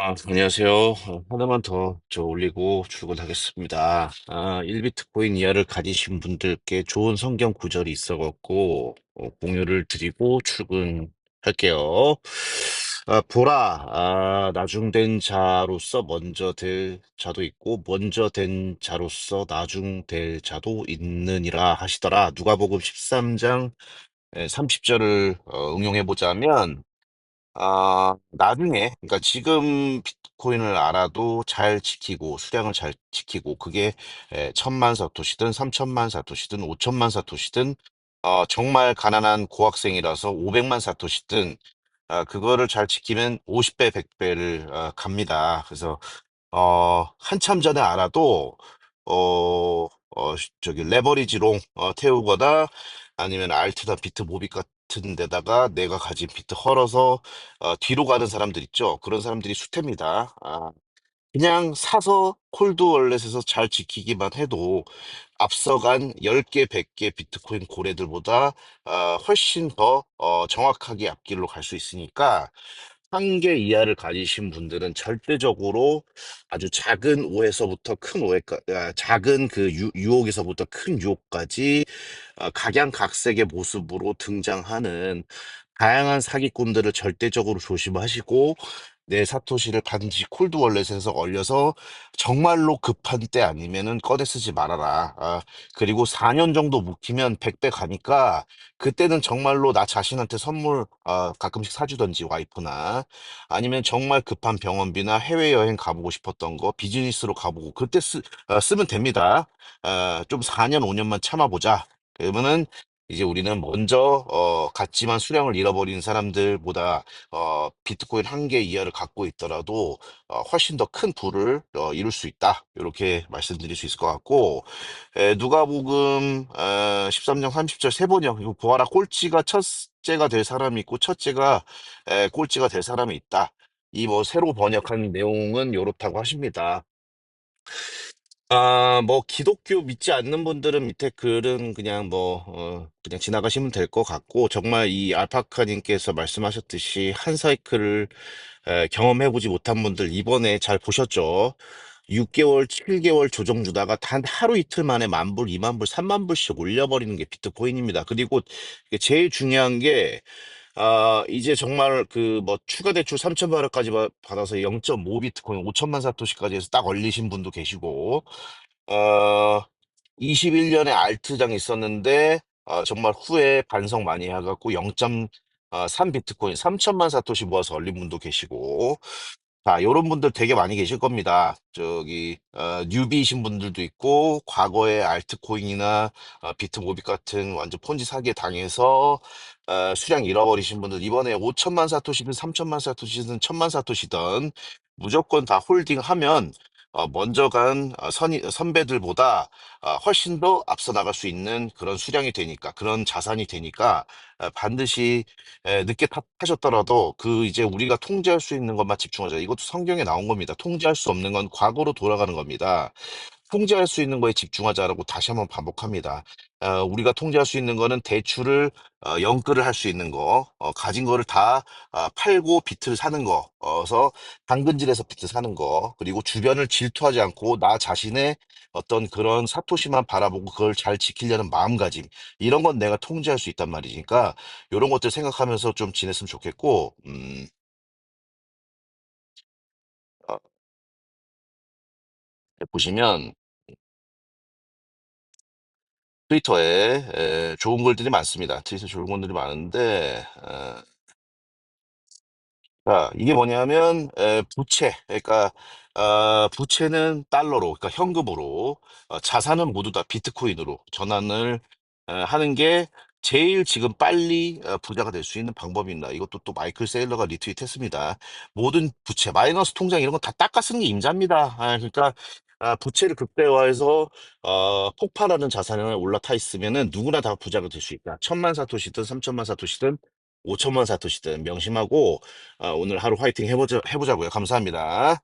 아, 안녕하세요. 어, 하나만 더 저 올리고 출근하겠습니다. 아, 1비트코인 이하를 가지신 분들께 좋은 성경 구절이 있어갖고 어, 공유를 드리고 출근할게요. 아, 보라, 아, 나중된 자로서 먼저 될 자도 있고 먼저 된 자로서 나중될 자도 있느니라 하시더라. 누가복음 13장 30절을 응용해 보자면 아, 나중에, 그러니까 지금 비트코인을 알아도 잘 지키고, 수량을 잘 지키고, 그게 에, 천만 사토시든, 삼천만 사토시든, 오천만 사토시든, 어, 정말 가난한 고학생이라서 오백만 사토시든, 아, 그거를 잘 지키면 50배, 100배를 갑니다. 그래서 어, 한참 전에 알아도, 어, 어, 저기, 레버리지롱, 어, 태우거나 아니면 알트나 비트 모빅 같은 데다가 내가 가진 비트 헐어서, 어, 뒤로 가는 사람들 있죠. 그런 사람들이 수태입니다. 아, 그냥 사서 콜드 월렛에서 잘 지키기만 해도 앞서간 10개, 100개 비트코인 고래들보다 어, 훨씬 더 어, 정확하게 앞길로 갈 수 있으니까 한 개 이하를 가지신 분들은 절대적으로 아주 작은 오해서부터 큰 오해까, 아, 작은 그 유, 유혹에서부터 큰 유혹까지 어, 각양각색의 모습으로 등장하는 다양한 사기꾼들을 절대적으로 조심하시고 내 사토시를 반드시 콜드 월렛에서 얼려서 정말로 급한 때 아니면은 꺼내 쓰지 말아라. 아, 그리고 4년 정도 묵히면 100배 가니까 그때는 정말로 나 자신한테 선물 아, 가끔씩 사주던지 와이프나 아니면 정말 급한 병원비나 해외여행 가보고 싶었던 거 비즈니스로 가보고 그때 쓰, 어, 쓰면 됩니다. 어, 좀 4년, 5년만 참아보자. 그러면은 이제 우리는 먼저 어, 같지만 수량을 잃어버린 사람들보다 어, 비트코인 한 개 이하를 갖고 있더라도 어, 훨씬 더 큰 부를 어, 이룰 수 있다. 이렇게 말씀드릴 수 있을 것 같고 에, 누가복음 어, 13장 30절 세 번역 이거 보아라 꼴찌가 첫째가 될 사람이 있고 첫째가 에, 꼴찌가 될 사람이 있다. 이 뭐 새로 번역한 내용은 요렇다고 하십니다. 아, 뭐, 기독교 믿지 않는 분들은 밑에 글은 그냥 뭐, 어, 그냥 지나가시면 될 것 같고, 정말 이 알파카님께서 말씀하셨듯이 한 사이클을 에, 경험해보지 못한 분들 이번에 잘 보셨죠? 6개월, 7개월 조정 주다가 단 하루 이틀 만에 만 불, 2만 불, 3만 불씩 올려버리는 게 비트코인입니다. 그리고 제일 중요한 게, 아, 이제 정말 그 뭐 추가 대출 3천 바트까지 받아서 0.5 비트코인 5천만 사토시까지 해서 딱 올리신 분도 계시고, 어, 21년에 알트장 있었는데, 어, 정말 후에 반성 많이 해갖고 0.3 비트코인 3천만 사토시 모아서 올린 분도 계시고, 자, 요런 분들 되게 많이 계실 겁니다. 저기, 어, 뉴비이신 분들도 있고, 과거에 알트코인이나 어, 비트모빅 같은 완전 폰지 사기에 당해서 어, 수량 잃어버리신 분들, 이번에 5천만 사토시든 3천만 사토시든 1천만 사토시든 무조건 다 홀딩하면 어, 먼저 간 어, 선이, 선배들보다 어, 훨씬 더 앞서 나갈 수 있는 그런 수량이 되니까, 그런 자산이 되니까 어, 반드시 에, 늦게 타, 타셨더라도 그 이제 우리가 통제할 수 있는 것만 집중하자. 이것도 성경에 나온 겁니다. 통제할 수 없는 건 과거로 돌아가는 겁니다. 통제할 수 있는 거에 집중하자라고 다시 한번 반복합니다. 어, 우리가 통제할 수 있는 거는 대출을 어, 연끌을 할 수 있는 거, 어, 가진 거를 다 아, 팔고 비트를 사는 거, 어서 당근질에서 비트 사는 거, 그리고 주변을 질투하지 않고 나 자신의 어떤 그런 사토시만 바라보고 그걸 잘 지키려는 마음가짐, 이런 건 내가 통제할 수 있단 말이니까 이런 것들 생각하면서 좀 지냈으면 좋겠고, 음, 보시면 트위터에 에, 좋은 글들이 많습니다. 트위터에 좋은 글들이 많은데, 어, 자, 이게 뭐냐면, 에, 부채. 그러니까, 어, 부채는 달러로, 그러니까 현금으로, 어, 자산은 모두 다 비트코인으로 전환을 어, 하는 게 제일 지금 빨리 어, 부자가 될 수 있는 방법입니다. 이것도 또 마이클 세일러가 리트윗했습니다. 모든 부채, 마이너스 통장 이런 건다 닦아 쓰는 게 임자입니다. 아, 그러니까 아, 부채를 극대화해서 어, 폭발하는 자산에 올라타 있으면은 누구나 다 부자가 될 수 있다. 천만 사토시든 삼천만 사토시든 오천만 사토시든 명심하고 아, 오늘 하루 화이팅 해보자, 해보자고요. 감사합니다.